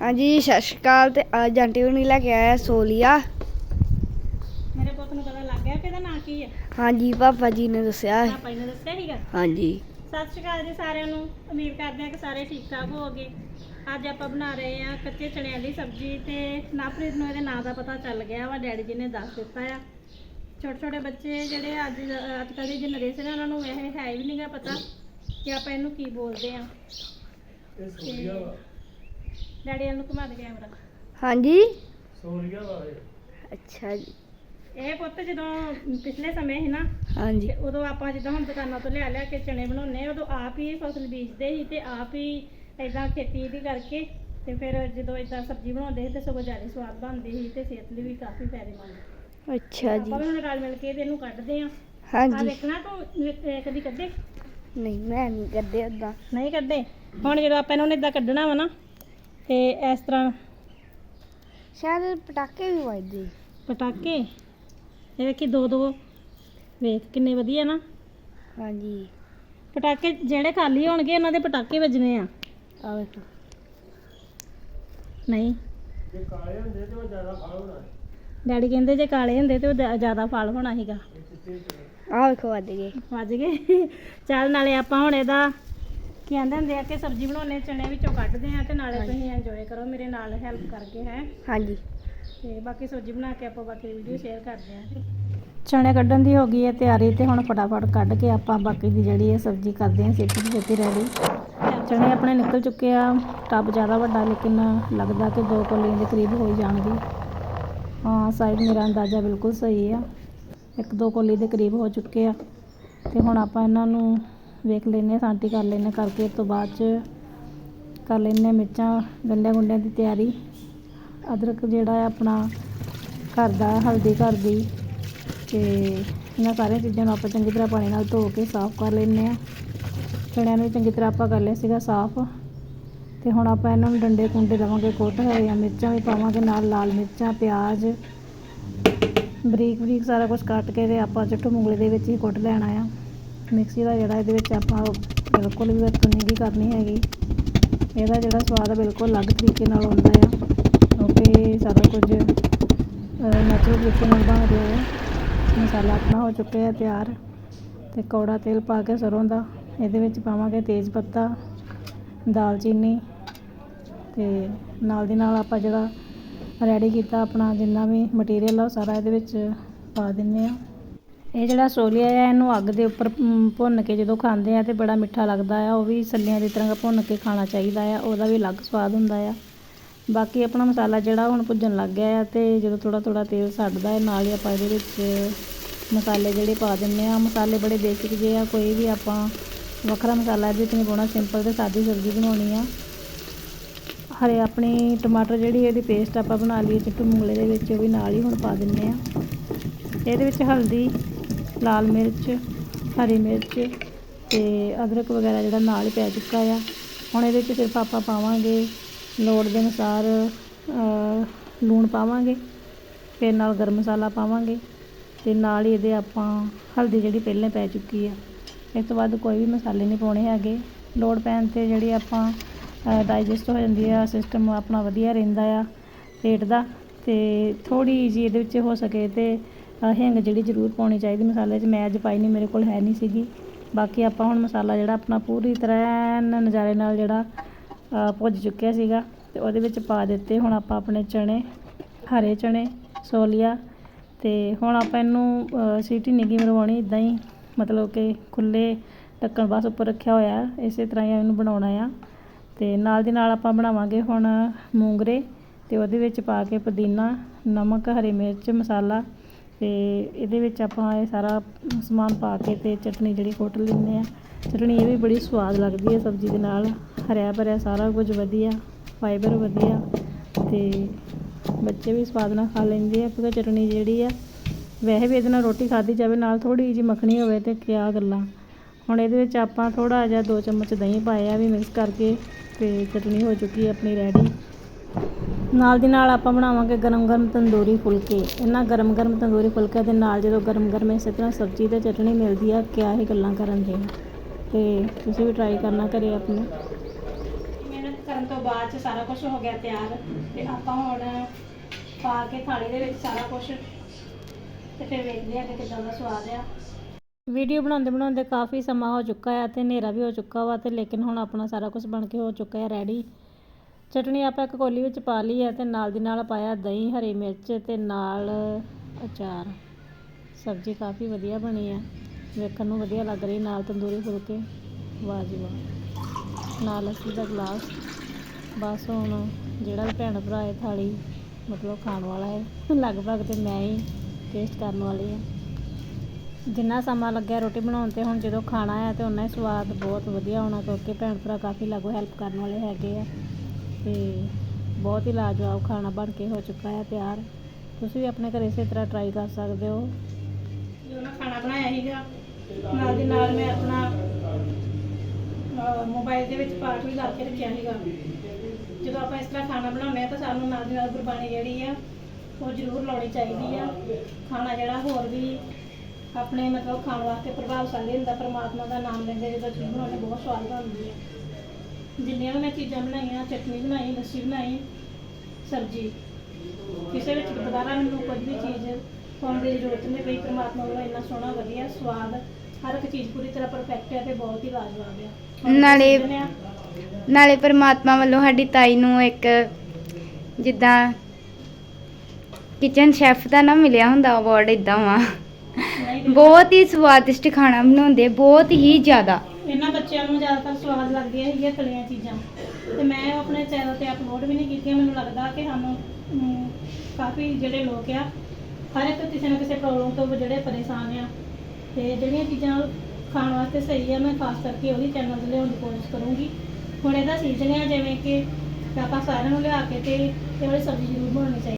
ਹਾਂਜੀ ਸਤਿ ਸ਼੍ਰੀ ਅਕਾਲ ਤੇ ਅੱਜ ਆਂਟੀ ਹੁਣੀ ਲੈ ਕੇ ਆਇਆ ਸੋਲੀਆ। ਮੇਰੇ ਪੁੱਤ ਨੂੰ ਪਤਾ ਲੱਗ ਗਿਆ ਕਿ ਇਹਦਾ ਨਾਂ ਕੀ ਹੈ? ਹਾਂਜੀ ਪਾਪਾ ਜੀ ਨੇ ਦੱਸਿਆ ਪਾਪਾ ਜੀ ਨੇ ਦੱਸਿਆ ਸੀਗਾ? ਹਾਂਜੀ। ਸਤਿ ਸ਼੍ਰੀ ਅਕਾਲ ਜੀ ਸਾਰਿਆਂ ਨੂੰ। ਉਮੀਦ ਕਰਦੇ ਹਾਂ ਕਿ ਸਾਰੇ ਠੀਕ ਠਾਕ ਹੋਵੋਗੇ। ਅੱਜ ਆਪਾਂ ਬਣਾ ਰਹੇ ਹਾਂ ਕੱਚੇ ਚਣਿਆਂ ਦੀ ਸਬਜ਼ੀ ਤੇ ਨਾਪ੍ਰੀਤ ਨੂੰ ਇਹਦੇ ਨਾਂ ਦਾ ਪਤਾ ਚੱਲ ਗਿਆ ਵਾ ਡੈਡੀ ਜੀ ਨੇ ਦੱਸ ਦਿੱਤਾ ਆ। ਛੋਟੇ ਛੋਟੇ ਬੱਚੇ ਜਿਹੜੇ ਅੱਜ ਅੱਜ ਕੱਲ੍ਹ ਦੀ ਜਨਰੇਸ਼ਨ ਹੈ ਉਹਨਾਂ ਨੂੰ ਇਹ ਹੈ ਵੀ ਨਹੀਂਗਾ ਪਤਾ ਕਿ ਆਪਾਂ ਇਹਨੂੰ ਕੀ ਬੋਲਦੇ ਆ ਡੈਡੀ ਇਹਨੂੰ ਘੁਮਾ ਦੇ ਕੈਮਰਾ। ਹਾਂਜੀ? ਅੱਛਾ ਜੀ। ਇਹ ਪੁੱਤ ਜਦੋਂ ਪਿਛਲੇ ਸਮੇਂ ਸੀ ਨਾ ਹਾਂਜੀ। ਤੇ ਉਦੋਂ ਆਪਾਂ ਜਿੱਦਾਂ ਹੁਣ ਦੁਕਾਨਾਂ ਤੋਂ ਲਿਆ ਲਿਆ ਕੇ ਚਣੇ ਬਣਾਉਂਦੇ ਆ, ਉਦੋਂ ਆਪ ਹੀ ਫਸਲ ਬੀਜਦੇ ਸੀ ਤੇ ਆਪ ਹੀ ਇਦਾਂ ਖੇਤੀ ਦੀ ਕਰਕੇ ਤੇ ਫਿਰ ਜਦੋਂ ਇਦਾਂ ਸਬਜ਼ੀ ਬਣਾਉਂਦੇ ਸੀ ਤੇ ਸਗੋਂ ਜ਼ਿਆਦਾ ਸਵਾਦ ਬਣਦੀ ਸੀ ਤੇ ਸਿਹਤ ਲਈ ਵੀ ਕਾਫੀ ਫਾਇਦੇਮੰਦ। ਅੱਛਾ ਜੀ ਆਪਾਂ ਵੀ ਹੁਣ ਰਲ ਮਿਲ ਕੇ ਤੇ ਇਹਨੂੰ ਕੱਢਦੇ ਆ ਆ ਹਾਂਜੀ ਵੇਖਣਾ ਤੂੰ ਇਹ ਕਦੀ ਕੱਢੇ? ਨਹੀਂ ਮੈਂ ਨਹੀਂ ਕਰਦੇ ਉਦਾਂ ਨਹੀਂ ਕੱਢੇ? ਹੁਣ ਜਦੋਂ ਆਪਾਂ ਇਹਨੂੰ ਇਦਾਂ ਕੱਢਣਾ ਵਾ ਨਾ ਤੇ ਇਸ ਤਰ੍ਹਾਂ ਸ਼ਾਇਦ ਪਟਾਕੇ ਵੀ ਵੱਜਦੇ। ਪਟਾਕੇ। ਇਹ ਵੇਖੀ ਦੋ ਦੋ। ਵੇਖ ਕਿੰਨੇ ਵਧੀਆ ਨਾ। ਹਾਂਜੀ। ਪਟਾਕੇ ਜਿਹੜੇ ਖਾਲੀ ਹੋਣਗੇ ਉਹਨਾਂ ਦੇ ਪਟਾਕੇ ਵੱਜਣੇ ਆ। ਆ ਵੇਖੋ। ਨਹੀਂ। ਡੈਡੀ ਕਹਿੰਦੇ ਜੇ ਕਾਲੇ ਹੁੰਦੇ ਤੇ ਉਹ ਜ਼ਿਆਦਾ ਫਲ ਹੋਣਾ ਸੀਗਾ। ਆ ਵੇਖੋ ਵੱਜ ਗਏ। ਵੱਜ ਗਏ। ਚੱਲ ਨਾਲੇ ਆਪਾਂ ਹੁਣ ਇਹਦਾ ਕੀ ਕਹਿੰਦੇ ਹੁੰਦੇ ਆ ਕਿ ਸਬਜ਼ੀ ਬਣਾਉਣੇ ਚਣੇ ਵਿੱਚੋਂ ਕੱਢਦੇ ਆ ਤੇ ਨਾਲੇ ਤੁਸੀਂ ਇੰਜੋਏ ਕਰੋ ਮੇਰੇ ਨਾਲ ਹੈਲਪ ਕਰਕੇ ਹੈ। ਹਾਂਜੀ। ਤੇ ਬਾਕੀ ਸਬਜ਼ੀ ਬਣਾ ਕੇ ਆਪਾਂ ਬਾਕੀ ਵੀਡੀਓ ਸ਼ੇਅਰ ਕਰਦੇ ਆ ਚਣੇ ਕੱਢਣ ਦੀ ਹੋ ਗਈ ਹੈ ਤਿਆਰੀ ਤੇ ਹੁਣ ਫਟਾਫਟ ਕੱਢ ਕੇ ਆਪਾਂ ਬਾਕੀ ਦੀ ਜਿਹੜੀ ਹੈ ਸਬਜ਼ੀ ਕਰਦੇ ਆ ਛੇਤੀ ਤੋਂ ਛੇਤੀ ਰੈਡੀ ਚਣੇ ਆਪਣੇ ਨਿਕਲ ਚੁੱਕੇ ਆ ਟੱਬ ਜ਼ਿਆਦਾ ਵੱਡਾ ਲੇਕਿਨ ਲੱਗਦਾ ਕਿ ਦੋ ਕੋਲੀਆਂ ਦੇ ਕਰੀਬ ਹੋ ਹੀ ਜਾਣਗੇ। ਹਾਂ ਸਾਈਜ਼ ਮੇਰਾ ਅੰਦਾਜ਼ਾ ਬਿਲਕੁਲ ਸਹੀ ਆ। ਇੱਕ ਦੋ ਕੋਲੀ ਦੇ ਕਰੀਬ ਹੋ ਚੁੱਕੇ ਆ। ਤੇ ਹੁਣ ਆਪਾਂ ਇਹਨਾਂ ਨੂੰ ਵੇਖ ਲੈਨੇ ਸਾਂਟੀ ਕਰ ਲੈਨੇ ਕਰਕੇ ਇਸ ਤੋਂ ਬਾਅਦ ਚ ਕਰ ਲੈਨੇ ਮਿਰਚਾਂ ਗੰਢਿਆਂ ਗੁੰਡਿਆਂ ਦੀ ਤਿਆਰੀ। ਅਦਰਕ ਜਿਹੜਾ ਹੈ ਆਪਣਾ ਘਰ ਦਾ, ਹਲਦੀ ਘਰ ਦੀ ਤੇ ਇਹਨਾਂ ਸਾਰੀਆਂ ਚੀਜ਼ਾਂ ਨੂੰ ਆਪਾਂ ਚੰਗੀ ਤਰ੍ਹਾਂ ਪਾਣੀ ਨਾਲ ਧੋ ਕੇ ਸਾਫ਼ ਕਰ ਲੈਨੇ ਆ ਚਣਿਆਂ ਨੂੰ ਵੀ ਚੰਗੀ ਤਰ੍ਹਾਂ ਆਪਾਂ ਕਰ ਲਿਆ ਸੀਗਾ ਸਾਫ਼। ਤੇ ਹੁਣ ਆਪਾਂ ਇਹਨਾਂ ਨੂੰ ਡੰਡੇ ਕੁੰਡੇ ਲਵਾਂਗੇ ਕੁੱਟ ਹਰੀਆਂ ਮਿਰਚਾਂ ਵੀ ਪਾਵਾਂਗੇ ਨਾਲ ਲਾਲ ਮਿਰਚਾਂ, ਪਿਆਜ਼ ਬਰੀਕ ਬਰੀਕ ਸਾਰਾ ਕੁਝ ਕੱਟ ਕੇ ਤੇ ਆਪਾਂ ਚਿੱਟੂ ਮੁੰਗਲੇ ਦੇ ਵਿੱਚ ਹੀ ਕੁੱਟ ਲੈਣਾ ਆ। ਮਿਕਸੀ ਦਾ ਜਿਹੜਾ ਇਹਦੇ ਵਿੱਚ ਆਪਾਂ ਬਿਲਕੁਲ ਵੀ ਵਰਤੋਂ ਨਹੀਂ ਕਰਨੀ ਹੈਗੀ। ਇਹਦਾ ਜਿਹੜਾ ਸਵਾਦ ਬਿਲਕੁਲ ਅਲੱਗ ਤਰੀਕੇ ਨਾਲ ਆਉਂਦਾ ਆ। ਕਿਉਂਕਿ ਸਾਰਾ ਕੁਝ ਨੈਚੁਰਲ ਤਰੀਕੇ ਨਾਲ ਬਣ ਰਿਹਾ ਹੈ ਮਸਾਲਾ ਆਪਣਾ ਹੋ ਚੁੱਕਿਆ ਹੈ ਤਿਆਰ ਤੇ ਕੌੜਾ ਤੇਲ ਪਾ ਕੇ ਸਰੋਂ ਦਾ, ਇਹਦੇ ਵਿੱਚ ਪਾਵਾਂਗੇ ਤੇਜ਼ ਪੱਤਾ, ਦਾਲਚੀਨੀ ਤੇ ਨਾਲ ਦੀ ਨਾਲ ਆਪਾਂ ਜਿਹੜਾ ਰੈਡੀ ਕੀਤਾ ਆਪਣਾ ਜਿੰਨਾ ਵੀ ਮਟੀਰੀਅਲ ਆ ਉਹ ਸਾਰਾ ਇਹਦੇ ਵਿੱਚ ਪਾ ਦਿੰਨੇ ਆ। ਇਹ ਜਿਹੜਾ ਸੋਲੀਆ ਆ, ਇਹਨੂੰ ਅੱਗ ਦੇ ਉੱਪਰ ਭੁੰਨ ਕੇ ਜਦੋਂ ਖਾਂਦੇ ਆ ਤੇ ਬੜਾ ਮਿੱਠਾ ਲੱਗਦਾ ਆ। ਉਹ ਵੀ ਸੱਲਿਆਂ ਦੀ ਤਰ੍ਹਾਂ ਭੁੰਨ ਕੇ ਖਾਣਾ ਚਾਹੀਦਾ ਆ। ਉਹਦਾ ਵੀ ਅਲੱਗ ਸਵਾਦ ਹੁੰਦਾ ਆ। ਬਾਕੀ ਆਪਣਾ ਮਸਾਲਾ ਜਿਹੜਾ ਹੁਣ ਭੁੱਜਣ ਲੱਗ ਗਿਆ ਆ ਤੇ ਜਦੋਂ ਥੋੜਾ ਥੋੜਾ ਤੇਲ ਛੱਡਦਾ ਹੈ ਨਾਲ ਹੀ ਆਪਾਂ ਇਹਦੇ ਵਿੱਚ ਮਸਾਲੇ ਜਿਹੜੇ ਪਾ ਦਿੰਨੇ ਆ। ਮਸਾਲੇ ਬੜੇ ਬੇਸਿਕ ਜਿਹੇ ਆ, ਕੋਈ ਵੀ ਆਪਾਂ ਵੱਖਰਾ ਮਸਾਲਾ ਇਹਦੇ ਵਿੱਚ ਨਹੀਂ ਪਾਉਣਾ ਸਿੰਪਲ ਤੇ ਸਾਦੀ ਸਬਜ਼ੀ ਬਣਾਉਣੀ ਆ। ਹਰੇ ਆਪਣੀ ਟਮਾਟਰ ਜਿਹੜੀ ਇਹਦੀ ਪੇਸਟ ਆਪਾਂ ਬਣਾ ਲਈ ਚਿੱਟੂ ਮੂੰਗਲੇ ਦੇ ਵਿੱਚ ਉਹ ਵੀ ਨਾਲ ਹੀ ਹੁਣ ਪਾ ਦਿੰਨੇ ਆ। ਇਹਦੇ ਵਿੱਚ ਹਲਦੀ ਲਾਲ ਮਿਰਚ, ਹਰੀ ਮਿਰਚ ਤੇ ਅਦਰਕ ਵਗੈਰਾ ਜਿਹੜਾ ਨਾਲ ਹੀ ਪੈ ਚੁੱਕਾ ਆ। ਹੁਣ ਇਹਦੇ ਵਿੱਚ ਸਿਰਫ ਆਪਾਂ ਪਾਵਾਂਗੇ ਲੋੜ ਦੇ ਅਨੁਸਾਰ ਲੂਣ ਪਾਵਾਂਗੇ, ਫਿਰ ਨਾਲ ਗਰਮ ਮਸਾਲਾ ਪਾਵਾਂਗੇ ਤੇ ਨਾਲ ਹੀ ਇਹਦੇ ਆਪਾਂ ਹਲਦੀ ਜਿਹੜੀ ਪਹਿਲਾਂ ਪੈ ਚੁੱਕੀ ਆ। ਇਸ ਤੋਂ ਬਾਅਦ ਕੋਈ ਵੀ ਮਸਾਲੇ ਨਹੀਂ ਪਾਉਣੇ ਹੈਗੇ। ਲੋੜ ਪੈਣ ਤੇ ਜਿਹੜੀ ਆਪਾਂ ਡਾਈਜੈਸਟ ਹੋ ਜਾਂਦੀ ਆ, ਸਿਸਟਮ ਆਪਣਾ ਵਧੀਆ ਰਹਿੰਦਾ ਆ ਪੇਟ ਦਾ ਤੇ ਥੋੜੀ ਜਿਹੀ ਇਹਦੇ ਵਿੱਚ ਹੋ ਸਕੇ ਤੇ ਹਿੰਗ ਜਿਹੜੀ ਜ਼ਰੂਰ ਪਾਉਣੀ ਚਾਹੀਦੀ ਮਸਾਲੇ 'ਚ, ਮੈਂ ਅੱਜ ਪਾਈ ਨਹੀਂ ਮੇਰੇ ਕੋਲ ਹੈ ਨਹੀਂ ਸੀਗੀ। ਬਾਕੀ ਆਪਾਂ ਹੁਣ ਮਸਾਲਾ ਜਿਹੜਾ ਆਪਣਾ ਪੂਰੀ ਤਰ੍ਹਾਂ ਨਜ਼ਾਰੇ ਨਾਲ ਜਿਹੜਾ ਭੁੱਜ ਚੁੱਕਿਆ ਸੀਗਾ ਤੇ ਉਹਦੇ ਵਿੱਚ ਪਾ ਦਿੱਤੇ। ਹੁਣ ਆਪਾਂ ਆਪਣੇ ਚਣੇ, ਹਰੇ ਚਣੇ, ਸੋਲੀਆ ਤੇ ਹੁਣ ਆਪਾਂ ਇਹਨੂੰ ਸੀਟੀ ਨਹੀਂ ਗੀ ਮਰਵਾਉਣੀ ਇਦਾਂ ਹੀ ਮਤਲਬ ਕਿ ਖੁੱਲੇ ਢੱਕਣ ਬਸ ਉੱਪਰ ਰੱਖਿਆ ਹੋਇਆ ਇਸੇ ਤਰ੍ਹਾਂ ਹੀ ਇਹਨੂੰ ਬਣਾਉਣਾ ਆ। ਤੇ ਨਾਲ ਦੀ ਨਾਲ ਆਪਾਂ ਬਣਾਵਾਂਗੇ ਹੁਣ ਮੂੰਗਰੇ ਤੇ ਉਹਦੇ ਵਿੱਚ ਪਾ ਕੇ ਪੁਦੀਨਾ, ਨਮਕ, ਹਰੀ ਮਿਰਚ, ਮਸਾਲਾ ਅਤੇ ਇਹਦੇ ਵਿੱਚ ਆਪਾਂ ਇਹ ਸਾਰਾ ਸਮਾਨ ਪਾ ਕੇ ਅਤੇ ਚਟਨੀ ਜਿਹੜੀ ਕੁੱਟ ਲੈਂਦੇ ਹਾਂ ਚਟਨੀ ਇਹ ਵੀ ਬੜੀ ਸਵਾਦ ਲੱਗਦੀ ਹੈ ਸਬਜ਼ੀ ਦੇ ਨਾਲ। ਹਰਿਆ ਭਰਿਆ ਸਾਰਾ ਕੁਝ ਵਧੀਆ ਫਾਈਬਰ ਵਧੀਆ ਅਤੇ ਬੱਚੇ ਵੀ ਸਵਾਦ ਨਾਲ ਖਾ ਲੈਂਦੇ ਆ ਕਿਉਂਕਿ ਚਟਨੀ ਜਿਹੜੀ ਆ, ਵੈਸੇ ਵੀ ਇਹਦੇ ਨਾਲ ਰੋਟੀ ਖਾਧੀ ਜਾਵੇ, ਨਾਲ ਥੋੜੀ ਜਿਹੀ ਮੱਖਣੀ ਹੋਵੇ ਤੇ ਕਿਆ ਗੱਲਾਂ। ਹੁਣ ਇਹਦੇ ਵਿੱਚ ਆਪਾਂ ਥੋੜਾ ਜਿਹਾ ਦੋ ਚਮਚ ਦਹੀਂ ਪਾਇਆ ਵੀ ਮਿਕਸ ਕਰਕੇ ਤੇ ਚਟਨੀ ਹੋ ਚੁੱਕੀ ਹੈ ਆਪਣੀ ਰੈਡੀ ਨਾਲ ਦੀ ਨਾਲ ਆਪਾਂ ਬਣਾਵਾਂਗੇ ਗਰਮ ਗਰਮ ਤੰਦੂਰੀ ਫੁਲਕੇ। ਇਹਨਾਂ ਗਰਮ ਗਰਮ ਤੰਦੂਰੀ ਫੁਲਕਿਆਂ ਦੇ ਨਾਲ ਜਦੋਂ ਗਰਮ ਗਰਮ ਇਸੇ ਤਰ੍ਹਾਂ ਸਬਜ਼ੀ ਤੇ ਚਟਣੀ ਮਿਲਦੀ ਆ ਕਿਆ ਹੀ ਗੱਲਾਂ ਕਰਨ ਦੀਆਂ ਤੇ ਤੁਸੀਂ ਵੀ ਟਰਾਈ ਕਰਨਾ ਘਰੇ ਆਪਣੇ। ਮਿਹਨਤ ਕਰਨ ਤੋਂ ਬਾਅਦ ਚ ਸਾਰਾ ਕੁਝ ਹੋ ਗਿਆ ਤਿਆਰ। ਤੇ ਆਪਾਂ ਹੁਣ ਪਾ ਕੇ ਥਾਲੀ ਦੇ ਵਿੱਚ ਸਾਰਾ ਕੁਝ ਤੇ ਫਿਰ ਵੇਖਦੇ ਆ ਕਿ ਕਿੱਦਾਂ ਦਾ ਸਵਾਦ ਆ। ਵੀਡੀਓ ਬਣਾਉਂਦੇ ਬਣਾਉਂਦੇ ਕਾਫੀ ਸਮਾਂ ਹੋ ਚੁੱਕਾ ਹੈ ਤੇ ਹਨੇਰਾ ਵੀ ਹੋ ਚੁੱਕਾ ਵਾ ਤੇ ਲੇਕਿਨ ਹੁਣ ਆਪਣਾ ਸਾਰਾ ਕੁਝ ਬਣ ਕੇ ਹੋ ਚੁੱਕਾ ਹੈ ਰੈਡੀ ਚਟਣੀ ਆਪਾਂ ਇੱਕ ਕੋਲੀ ਵਿੱਚ ਪਾ ਲਈ ਹੈ ਤੇ ਨਾਲ ਦੀ ਨਾਲ ਪਾਇਆ ਦਹੀਂ, ਹਰੀ ਮਿਰਚ ਤੇ ਨਾਲ ਅਚਾਰ। ਸਬਜ਼ੀ ਕਾਫੀ ਵਧੀਆ ਬਣੀ ਹੈ। ਵੇਖਣ ਨੂੰ ਵਧੀਆ ਲੱਗ ਰਹੀ, ਨਾਲ ਤੰਦੂਰੀ ਫੁਲਕੇ ਵਾਹ ਜੀ ਵਾਹ ਨਾਲ ਲੱਸੀ ਦਾ ਗਲਾਸ। ਬਸ ਹੁਣ ਜਿਹੜਾ ਵੀ ਭੈਣ ਭਰਾ ਹੈ ਥਾਲੀ ਮਤਲਬ ਖਾਣ ਵਾਲਾ ਹੈ ਲਗਭਗ ਤੇ ਮੈਂ ਹੀ ਟੇਸਟ ਕਰਨ ਵਾਲੀ ਹਾਂ। ਜਿੰਨਾ ਸਮਾਂ ਲੱਗਿਆ ਰੋਟੀ ਬਣਾਉਣ ਤੇ, ਹੁਣ ਜਦੋਂ ਖਾਣਾ ਹੈ ਤੇ ਉਨਾ ਹੀ ਸਵਾਦ ਬਹੁਤ ਵਧੀਆ ਹੋਣਾ ਕਿਉਂਕਿ ਭੈਣ ਭਰਾ ਕਾਫੀ ਲਾਗੋ ਹੈਲਪ ਕਰਨ ਵਾਲੇ ਹੈਗੇ ਆ। ਤੇ ਬਹੁਤ ਹੀ ਲਾਜਵਾਬ ਖਾਣਾ ਬਣ ਕੇ ਹੋ ਚੁੱਕਾ ਹੈ ਤਿਆਰ। ਤੁਸੀਂ ਵੀ ਆਪਣੇ ਘਰੇ ਇਸੇ ਤਰ੍ਹਾਂ ਟਰਾਈ ਕਰ ਸਕਦੇ ਹੋ। ਜੋ ਨਾ ਖਾਣਾ ਬਣਾਇਆ ਸੀਗਾ, ਨਾਲ ਦੀ ਨਾਲ ਮੈਂ ਆਪਣਾ ਮੋਬਾਈਲ ਦੇ ਵਿੱਚ ਪਾਠ ਵੀ ਕਰਕੇ ਰੱਖਿਆ ਸੀਗਾ। ਜਦੋਂ ਆਪਾਂ ਇਸ ਤਰ੍ਹਾਂ ਖਾਣਾ ਬਣਾਉਂਦੇ ਆ ਤਾਂ ਸਾਨੂੰ ਨਾਲ ਦੀ ਨਾਲ ਗੁਰਬਾਣੀ ਜਿਹੜੀ ਆ, ਉਹ ਜ਼ਰੂਰ ਲਾਉਣੀ ਚਾਹੀਦੀ ਆ। ਖਾਣਾ ਜਿਹੜਾ ਹੋਰ ਵੀ ਆਪਣੇ ਮਤਲਬ ਖਾਣ ਵਾਸਤੇ ਪ੍ਰਭਾਵਸ਼ਾਲੀ ਹੁੰਦਾ, ਪਰਮਾਤਮਾ ਦਾ ਨਾਮ ਲੈਂਦੇ ਜਦੋਂ ਚੀਜ਼ ਬਣਾਉਣੀ ਬਹੁਤ ਸਵਾਦ ਬਣਦੀ ਹੈ ਜਿੰਨੀਆਂ ਵੀ ਮੈਂ ਚੀਜ਼ਾਂ ਬਣਾਈਆਂ ਚਟਨੀ ਬਣਾਈ ਲੱਸੀ ਬਣਾਈ ਸਬਜ਼ੀ ਕਿਸੇ ਵਿੱਚ ਦੁਬਾਰਾ ਮੈਨੂੰ ਕੁਝ ਵੀ ਚੀਜ਼ ਪਾਉਣ ਦੀ ਜ਼ਰੂਰਤ ਨਹੀਂ ਪਈ ਪਰਮਾਤਮਾ ਵੱਲੋਂ ਇੰਨਾ ਸੋਹਣਾ ਵਧੀਆ ਸਵਾਦ ਹਰ ਇੱਕ ਚੀਜ਼ ਪੂਰੀ ਤਰ੍ਹਾਂ ਪਰਫੈਕਟ ਹੈ ਤੇ ਬਹੁਤ ਹੀ ਲਾਜਵਾਬ ਹੁਣ ਨਾਲੇ- ਨਾਲੇ ਪਰਮਾਤਮਾ ਵੱਲੋਂ ਸਾਡੀ ਤਾਈ ਨੂੰ ਇੱਕ ਜਿੱਦਾਂ ਕਿਚਨ ਸ਼ੈਫ ਦਾ ਨਾ ਮਿਲਿਆ ਹੁੰਦਾ ਅਵਾਰਡ ਇਦਾਂ ਵਾ। ਬਹੁਤ ਹੀ ਸਵਾਦਿਸ਼ਟ ਖਾਣਾ ਬਣਾਉਂਦੇ ਬਹੁਤ ਹੀ ਜ਼ਿਆਦਾ। ਇਹਨਾਂ ਬੱਚਿਆਂ ਨੂੰ ਜ਼ਿਆਦਾਤਰ ਸਵਾਦ ਲੱਗਦੀਆਂ ਹੈਗੀਆਂ ਤਲੀਆਂ ਚੀਜ਼ਾਂ। ਤੇ ਮੈਂ ਉਹ ਆਪਣੇ ਚੈਨਲ ਤੇ ਅਪਲੋਡ ਵੀ ਨਹੀਂ ਕੀਤੀਆਂ, ਮੈਨੂੰ ਲੱਗਦਾ ਕਿ ਸਾਨੂੰ ਕਾਫੀ ਜਿਹੜੇ ਲੋਕ ਆ, ਹਰ ਇੱਕ ਕਿਸੇ ਨਾ ਕਿਸੇ ਪ੍ਰੋਬਲਮ ਤੋਂ ਜਿਹੜੇ ਪਰੇਸ਼ਾਨ ਆ। ਤੇ ਜਿਹੜੀਆਂ ਚੀਜ਼ਾਂ ਖਾਣ ਵਾਸਤੇ ਸਹੀ ਆ, ਮੈਂ ਖਾਸ ਕਰਕੇ ਉਹਦੀ ਚੈਨਲ ਤੇ ਲਿਆਉਣ ਦੀ ਕੋਸ਼ਿਸ਼ ਕਰੂੰਗੀ। ਹੁਣ ਇਹਦਾ ਸੀਜ਼ਨ ਆ, ਜਿਵੇਂ ਕਿ ਆਪਾਂ ਸਾਰਿਆਂ ਨੂੰ ਲਿਆ ਕੇ ਤੇ ਇਹ ਵਾਲੀ ਸਬਜ਼ੀ ਜ਼ਰੂਰ ਬਣਾਉਣੀ ਚਾਹੀਦੀ।